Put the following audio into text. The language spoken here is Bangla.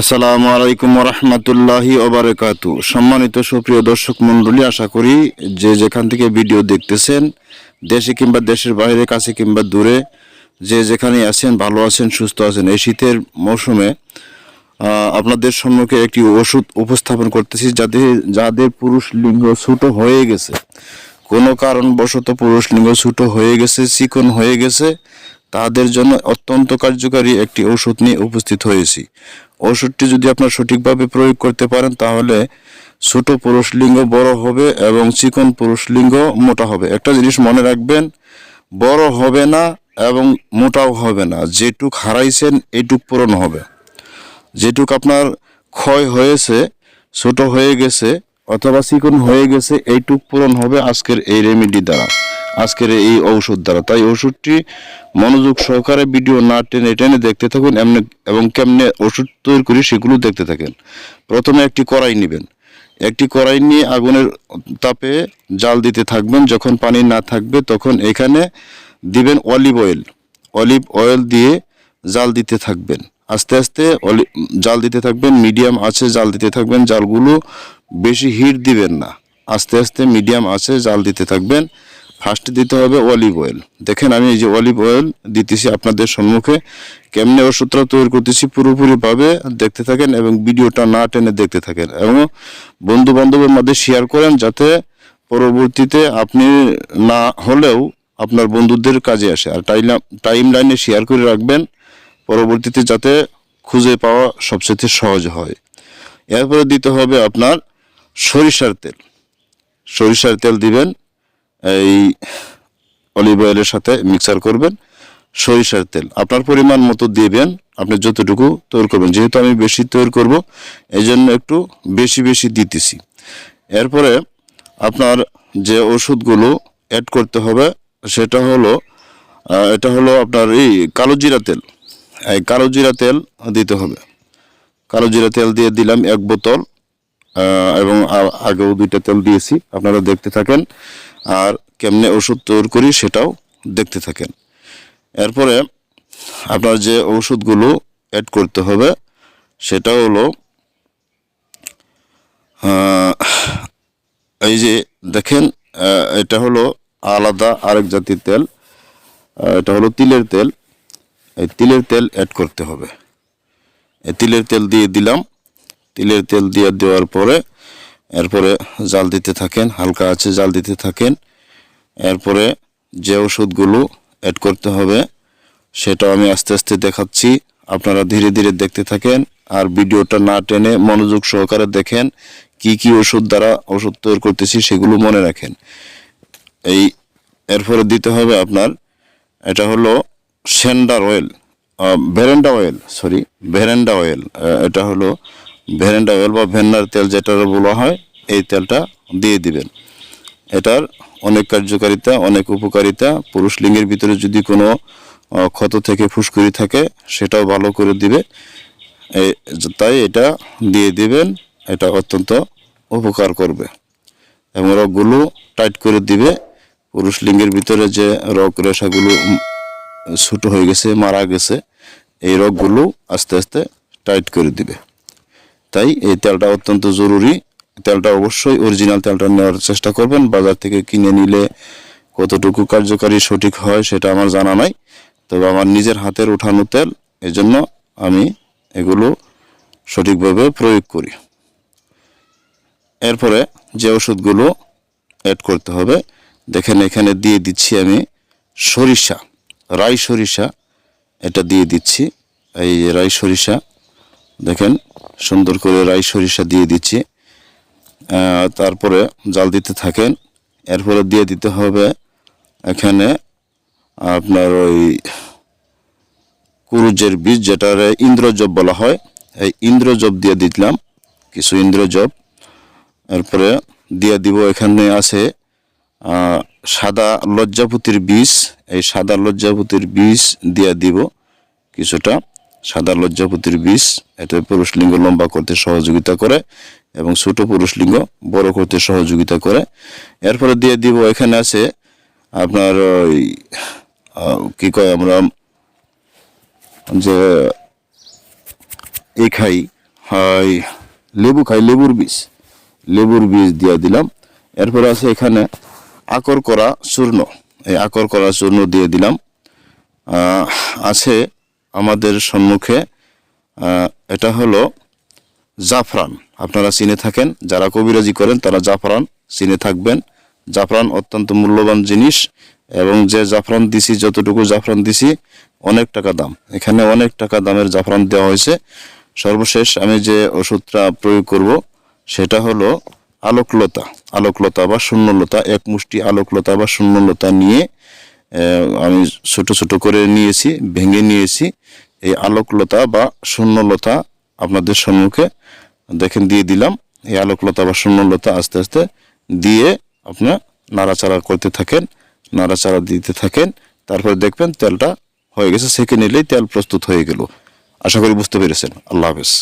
আসসালামু আলাইকুম রহমতুল্লাহি ওবারকাতু। সম্মানিত সুপ্রিয় দর্শক মণ্ডলী, আশা করি যে যেখান থেকে ভিডিও দেখতেছেন, দেশে কিংবা দেশের বাইরে, কাছে কিংবা দূরে, যে যেখানে আছেন, ভালো আছেন, সুস্থ আছেন, এই শীতের মৌসুমে আপনাদের সম্মুখে একটি ওষুধ উপস্থাপন করতেছি যাদের যাদের পুরুষ লিঙ্গ ছোট হয়ে গেছে, কোনো কারণবশত পুরুষ লিঙ্গ ছোট হয়ে গেছে, চিকন হয়ে গেছে, তাদের জন্য অত্যন্ত কার্যকারী একটি ওষুধ নিয়ে উপস্থিত হয়েছি। ওষুধটি যদি আপনার সঠিকভাবে প্রয়োগ করতে পারেন, তাহলে ছোট পুরুষ লিঙ্গ, বড় হবে এবং চিকন পুরুষ লিঙ্গ মোটা হবে। একটা জিনিস মনে রাখবেন, বড় হবে না এবং মোটাও হবে না। যেটুক হারাইছেন এইটুক পূরণ হবে। যেটুক আপনার ক্ষয় হয়েছে, ছোট হয়ে গেছে অথবা চিকন হয়ে গেছে, এইটুক পূরণ হবে আজকের এই রেমেডি দ্বারা। আজকের এই ঔষধ দ্বারা। তাই ওষুধটি মনোযোগ সহকারে ভিডিও না টেনে টেনে দেখতে থাকুন, এমনি এবং কেমনে ওষুধ তৈরি করি সেগুলো দেখতে থাকেন। প্রথমে একটি কড়াই নেবেন। একটি কড়াই নিয়ে আগুনের তাপে জাল দিতে থাকবেন। যখন পানি না থাকবে তখন এখানে দিবেন অলিভ অয়েল। অলিভ অয়েল দিয়ে জাল দিতে থাকবেন। আস্তে আস্তে জাল দিতে থাকবেন, মিডিয়াম আছে জাল দিতে থাকবেন। জালগুলো বেশি হিট দিবেন না। আস্তে আস্তে মিডিয়াম আছে জাল দিতে থাকবেন। ফার্স্টে দিতে হবে অলিভ অয়েল দেখেন আমি এই যে অলিভ অয়েল দিতেছি আপনাদের সম্মুখে। কেমনে ওষুধটা তৈরি করতেছি পুরোপুরিভাবে দেখতে থাকেন এবং ভিডিওটা না টেনে দেখতে থাকেন। এবং বন্ধু বান্ধবের মধ্যে শেয়ার করেন যাতে পরবর্তীতে আপনি না হলেও আপনার বন্ধুদের কাজে আসে। আর টাইম লাইনে শেয়ার করে রাখবেন, পরবর্তীতে যাতে খুঁজে পাওয়া সবচেয়ে সহজ হয়। এরপরে দিতে হবে আপনার সরিষার তেল। সরিষার তেল দিবেন। এই অলিভ অয়েলের সাথে মিক্সার করবেন, সরিষার তেল। আপনার পরিমাণ মতো দিবেন আপনি যতটুকু তৈরি করবেন। যেহেতু আমি বেশি তৈরি করব এই জন্য একটু বেশি বেশি দিতেছি। এরপরে আপনার যে ওষুধগুলো অ্যাড করতে হবে, সেটা হলো এটা হলো আপনার এই কালো জিরা তেল। এই কালো জিরা তেল দিতে হবে। কালো জিরা তেল দিয়ে দিলাম এক বোতল। এবং আগেও দুইটা তেল দিয়েছি, আপনারা দেখতে থাকেন। আর কেমনে ওষুধ তৈরি করি সেটাও দেখতে থাকেন। এরপরে আপনার যে ওষুধগুলো অ্যাড করতে হবে, সেটা হলো এই যে দেখেন এটা হলো আলাদা আরেক জাতির তেল এটা হলো তিলের তেল। এই তিলের তেল অ্যাড করতে হবে। এই তিলের তেল দিয়ে দিলাম। তিলের তেল দিয়ে দেওয়ার পরে, এরপরে জাল দিতে থাকেন, হালকা আছে জাল দিতে থাকেন। এরপরে যে ওষুধগুলো অ্যাড করতে হবে সেটা আমি আস্তে আস্তে দেখাচ্ছি। আপনারা ধীরে ধীরে দেখতে থাকেন আর ভিডিওটা না টেনে মনোযোগ সহকারে দেখেন কি কি ওষুধ দ্বারা ওষুধ তৈরি করতেছি সেগুলো মনে রাখেন। এই এরপরে দিতে হবে আপনার, এটা হলো সেন্ডার অয়েল ভেরেন্ডা অয়েল সরি ভেরেন্ডা অয়েল এটা হলো ভেরেন্ডা অয়েল বা ভেন্নার তেল যেটা বলা হয়, এই তেলটা দিয়ে দিবেন। এটার অনেক কার্যকারিতা, অনেক উপকারিতা। পুরুষ লিঙ্গের ভিতরে যদি কোনো ক্ষত থেকে ফুসকুড়ি থাকে, সেটাও ভালো করে দিবে। তাই এটা দিয়ে দিবেন, এটা অত্যন্ত উপকার করবে। এবং রগগুলো টাইট করে দিবে। পুরুষ লিঙ্গের ভিতরে যে রগ রেশাগুলো ছোটো হয়ে গেছে, মারা গেছে, এই রগগুলো আস্তে আস্তে টাইট করে দিবে। তাই এই তেলটা অত্যন্ত জরুরি। তেলটা অবশ্যই অরিজিনাল তেলটা নেওয়ার চেষ্টা করবেন। বাজার থেকে কিনে নিলে কতটুকু কার্যকারী সঠিক হয় সেটা আমার জানা নাই। তবে আমার নিজের হাতের উঠানো তেল, এজন্য আমি এগুলো সঠিকভাবে প্রয়োগ করি। এরপরে যে ওষুধগুলো অ্যাড করতে হবে, দেখেন এখানে দিয়ে দিচ্ছি আমি সরিষা, রাই সরিষা, এটা দিয়ে দিচ্ছি। এই রাই সরিষা দেখেন, সুন্দর করে রাই সরিষা দিয়ে দিচ্ছি। তারপরে জাল দিতে থাকেন। এরপরে দিয়ে দিতে হবে এখানে আপনার ওই কুরুজের বীজ, যেটার ইন্দ্রজব বলা হয়। এই ইন্দ্রজব দিয়ে দিলাম, কিছু ইন্দ্রজব। এরপরে দিয়ে দিব, এখানে আছে সাদা লজ্জাপতির বীজ। এই সাদা লজ্জাপতির বীজ দিয়ে দিব কিছুটা। সাদা লজ্জাপতির বীজ এটা পুরুষ লিঙ্গ লম্বা করতে সহযোগিতা করে এবং ছোট পুরুষ লিঙ্গ বড় করতে সহযোগিতা করে। এরপরে দিয়ে দিব, এখানে আছে আপনার ওই কি কয় আমরা, যে এই খাই এই লেবু খাই, লেবুর বীজ লেবুর বীজ দিয়ে দিলাম। এরপরে আছে এখানে আকর করা চূর্ণ, এই আকর করা চূর্ণ দিয়ে দিলাম। আছে আমাদের সম্মুখে এটা হলো জাফরান। আপনারা চিনে থাকেন, যারা কবিরাজি করেন তারা জাফরান চিনে থাকবেন। জাফরান অত্যন্ত মূল্যবান জিনিস এবং যে জাফরান দিছি, যতটুকু জাফরান দিছি, অনেক টাকা দাম। এখানে অনেক টাকা দামের জাফরান দেওয়া হয়েছে। সর্বশেষ আমি যে ওষুধটা প্রয়োগ করব, সেটা হলো আলোকলতা। আলোকলতা বা শূন্যলতা, এক মুষ্টি আলোকলতা বা শূন্যলতা নিয়ে আমি ছোট ছোট করে নিয়েছি, ভেঙে নিয়েছি। এই আলোকলতা বা শূন্যলতা আপনাদের সম্মুখে দেখেন, দিয়ে দিলাম। এই আলোকলতা বা শূন্যলতা আস্তে আস্তে দিয়ে আপনার নাড়াচাড়া করতে থাকেন, নাড়াচাড়া দিতে থাকেন। তারপরে দেখবেন তেলটা হয়ে গেছে, সেকে নিলেই তেল প্রস্তুত হয়ে গেল। আশা করি বুঝতে পেরেছেন। আল্লাহ হাফেজ।